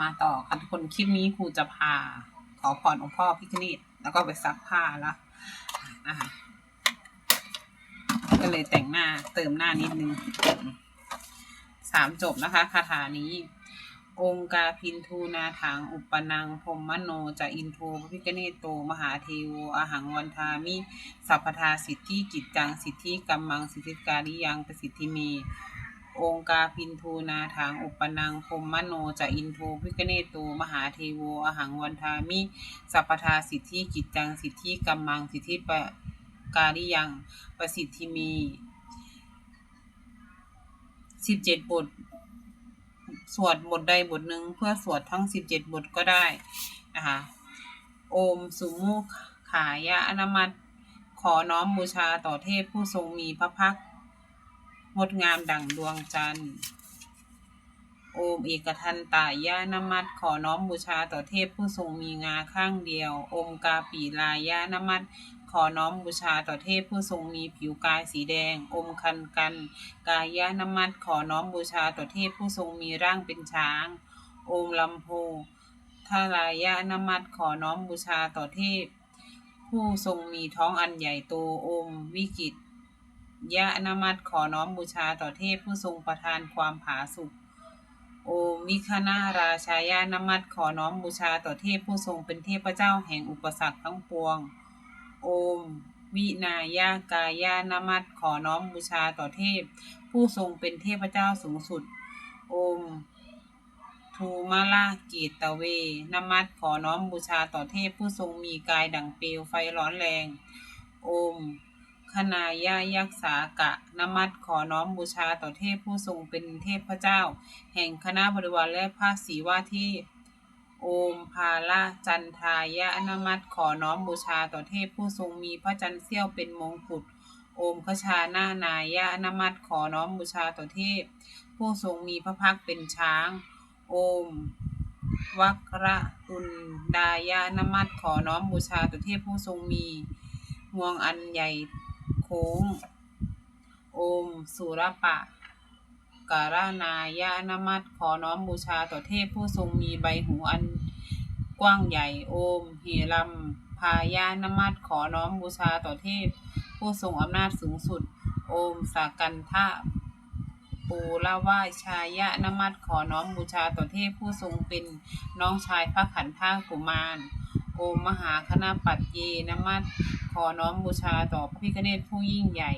มาต่อค่ะทุกคนคลิปนี้ครูจะพา ขอพรองค์พ่อพิฆเนศแล้วก็ไปซักผ้าแล้วนะคะก็เลยแต่งหน้าเติมหน้านิดนึงสามจบนะคะคาถานี้ องค์กาพินทูนาถังอุปนังพรหมโนจะอินโทพรพิกเนตโต มหาเทโวอาหังวันทามิสัพพทาสิทธิจิตจัง สิทธิกัมมัง สิทธิการิยังประสิทธิเม องค์กาพินทูนาถังอุปนังพรหมโนจะอินโทพิกเนตโตมหาเทโวอาหังวันทามิ สัพพทาสิทธิจิตจังสิทธิกัมมังสิทธิปการิยังประสิทธิเมสิบเจ็ดบท สวดบทใดบทหนึ่งเพื่อสวดทั้งสิบเจ็ดบทก็ได้นะคะโอมสุมุขายะอนามัตขอน้อมบูชาต่อเทพผู้ทรงมีพระพักต งดงามดั่งดวงจันทร์โอมเอกทันตายะนมัตขอน้อมบูชาต่อเทพผู้ทรงมีงาข้างเดียว อมกาปีลายะนมัตขอน้อมบูชาต่อเทพผู้ทรงมีผิวกายสีแดง อมคันกัน กายะนมัตขอน้อมบูชาต่อเทพผู้ทรงมีร่างเป็นช้าง อมลำโพทารายะนมัตขอน้อมบูชาต่อเทพ ผู้ทรงมีท้องอันใหญ่โตอมวิกิต ยะนมัตขอน้อมบูชาต่อเทพผู้ทรงประทานความผาสุกโอมิคณาราชายานมัตขอน้อมบูชาต่อเทพผู้ทรงเป็นเทพเจ้าแห่งอุปสรรคทั้งปวง โอมวินายากายานมัตขอน้อมบูชาต่อเทพ ผู้ทรงเป็นเทพเจ้าสูงสุด โอมทูมาลากีตเวนมัตขอน้อมบูชาต่อเทพผู้ทรงมีกายดังเปลวไฟร้อนแรง โอม คณายายักษากะนมัตขอน้อมบูชาต่อเทพผู้ทรงเป็นเทพพระเจ้า แห่งคณะบริวารและภาคสีว่าเทพโอมพาละจันทายะนมัตขอน้อมบูชาต่อเทพผู้ทรงมีพระจันทร์เสี้ยวเป็นมงกุฎโอมขชาหน้านายะนมัตขอน้อมบูชาต่อเทพ ผู้ทรงมีพระพักเป็นช้าง โอมวัคระตุนดายะนมัตขอน้อมบูชาต่อเทพผู้ทรงมีงวงอันใหญ่ ค้ง โอม สุรปะการานายะนมัตขอน้อมบูชาต่อเทพผู้ทรงมีใบหูอันกว้างใหญ่โอมเฮรัมพายานมัตขอน้อมบูชาต่อเทพ ผู้ทรงอำนาจสูงสุด โอมสากันทะปูละวาชายะนมัตขอน้อมบูชาต่อเทพผู้ทรงเป็นน้องชายพระขันธากุมาร โอมมหาคณะปัตเยนมัตขอน้อมบูชาต่อพระพิฆเนศผู้ยิ่งใหญ่